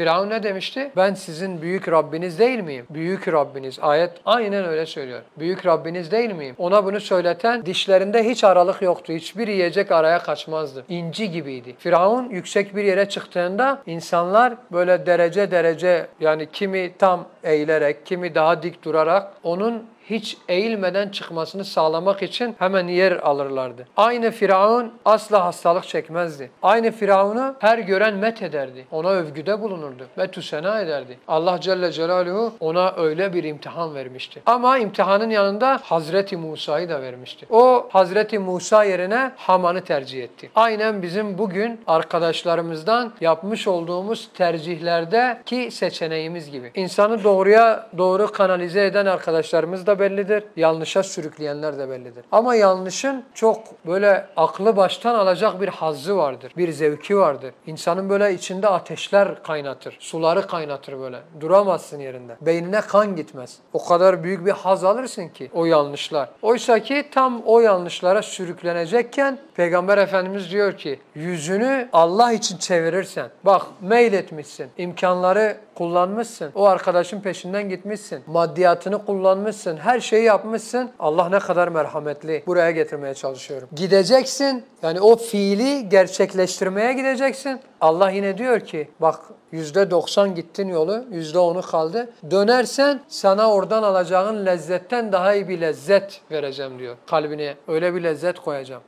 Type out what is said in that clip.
Firavun ne demişti? Ben sizin büyük Rabbiniz değil miyim? Büyük Rabbiniz. Ayet aynen öyle söylüyor. Büyük Rabbiniz değil miyim? Ona bunu söyleten dişlerinde hiç aralık yoktu. Hiçbir yiyecek araya kaçmazdı. İnci gibiydi. Firavun yüksek bir yere çıktığında insanlar böyle derece derece yani kimi tam eğilerek, kimi daha dik durarak onun hiç eğilmeden çıkmasını sağlamak için hemen yer alırlardı. Aynı Firavun asla hastalık çekmezdi. Aynı Firavun'u her gören met ederdi. Ona övgüde bulunurdu. Ve sena ederdi. Allah Celle Celaluhu ona öyle bir imtihan vermişti. Ama imtihanın yanında Hazreti Musa'yı da vermişti. O Hazreti Musa yerine Haman'ı tercih etti. Aynen bizim bugün arkadaşlarımızdan yapmış olduğumuz tercihlerdeki seçeneğimiz gibi. İnsanı doğruya doğru kanalize eden arkadaşlarımız da bellidir. Yanlışa sürükleyenler de bellidir. Ama yanlışın çok böyle aklı baştan alacak bir hazzı vardır. Bir zevki vardır. İnsanın böyle içinde ateşler kaynatır. Suları kaynatır böyle. Duramazsın yerinde. Beynine kan gitmez. O kadar büyük bir haz alırsın ki o yanlışlar. Oysa ki tam o yanlışlara sürüklenecekken Peygamber Efendimiz diyor ki yüzünü Allah için çevirirsen bak mail etmişsin. imkanları kullanmışsın. O arkadaşın peşinden gitmişsin. Maddiyatını kullanmışsın. Her şeyi yapmışsın. Allah ne kadar merhametli. Buraya getirmeye çalışıyorum. Gideceksin. Yani o fiili gerçekleştirmeye gideceksin. Allah yine diyor ki bak %90 gittin yolu, %10'u kaldı. Dönersen sana oradan alacağın lezzetten daha iyi bir lezzet vereceğim diyor kalbine. Öyle bir lezzet koyacağım.